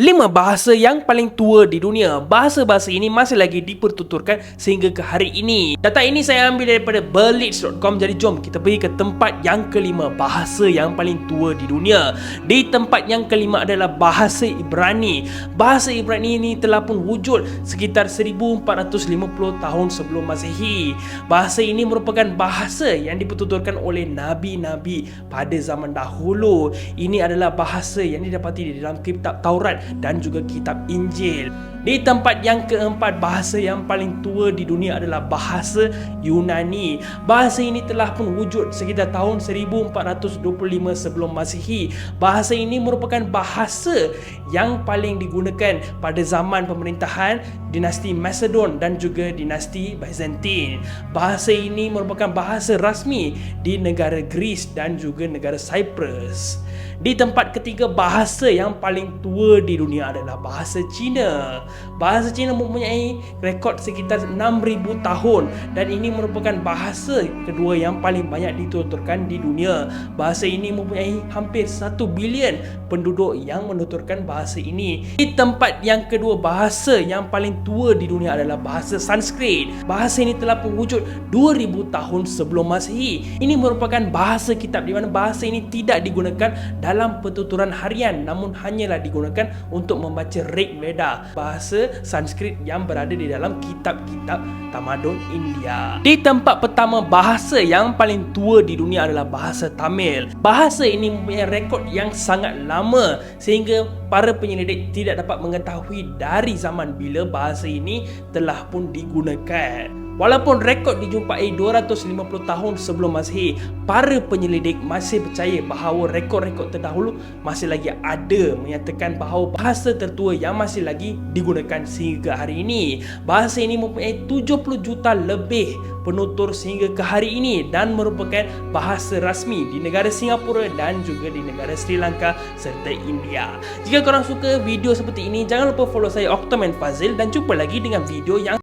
Lima bahasa yang paling tua di dunia. Bahasa-bahasa ini masih lagi dipertuturkan sehingga ke hari ini. Data ini saya ambil daripada berlitz.com. Jadi jom kita pergi ke tempat yang kelima. Bahasa yang paling tua di dunia. Di tempat yang kelima adalah bahasa Ibrani. Bahasa Ibrani ini telah pun wujud sekitar 1450 tahun sebelum Masehi. Bahasa ini merupakan bahasa yang dipertuturkan oleh nabi-nabi pada zaman dahulu. Ini adalah bahasa yang didapati di dalam kitab Taurat dan juga kitab Injil. Di tempat yang keempat, bahasa yang paling tua di dunia adalah bahasa Yunani. Bahasa ini telah pun wujud sekitar tahun 1425 sebelum Masihi. Bahasa ini merupakan bahasa yang paling digunakan pada zaman pemerintahan dinasti Macedon dan juga dinasti Byzantine. Bahasa ini merupakan bahasa rasmi di negara Greece dan juga negara Cyprus. Di tempat ketiga, bahasa yang paling tua di dunia adalah bahasa Cina. Bahasa Cina mempunyai rekod sekitar 6000 tahun dan ini merupakan bahasa kedua yang paling banyak dituturkan di dunia. Bahasa ini mempunyai hampir 1 bilion penduduk yang menuturkan bahasa ini. Di tempat yang kedua, bahasa yang paling tua di dunia adalah bahasa Sanskrit. Bahasa ini telah wujud 2000 tahun sebelum Masehi. Ini merupakan bahasa kitab di mana bahasa ini tidak digunakan dalam pertuturan harian namun hanyalah digunakan untuk membaca Rig Veda bahasa Sanskrit yang berada di dalam kitab-kitab tamadun India. Di tempat pertama bahasa yang paling tua di dunia adalah bahasa Tamil. Bahasa ini mempunyai rekod yang sangat lama sehingga para penyelidik tidak dapat mengetahui dari zaman bila bahasa ini telah pun digunakan. Walaupun rekod dijumpai 250 tahun sebelum Masehi, para penyelidik masih percaya bahawa rekod-rekod terdahulu masih lagi ada menyatakan bahawa bahasa tertua yang masih lagi digunakan sehingga hari ini. Bahasa ini mempunyai 70 juta lebih penutur sehingga ke hari ini dan merupakan bahasa rasmi di negara Singapura dan juga di negara Sri Lanka serta India. Jika korang suka video seperti ini, jangan lupa follow saya Octoman Fazil dan jumpa lagi dengan video yang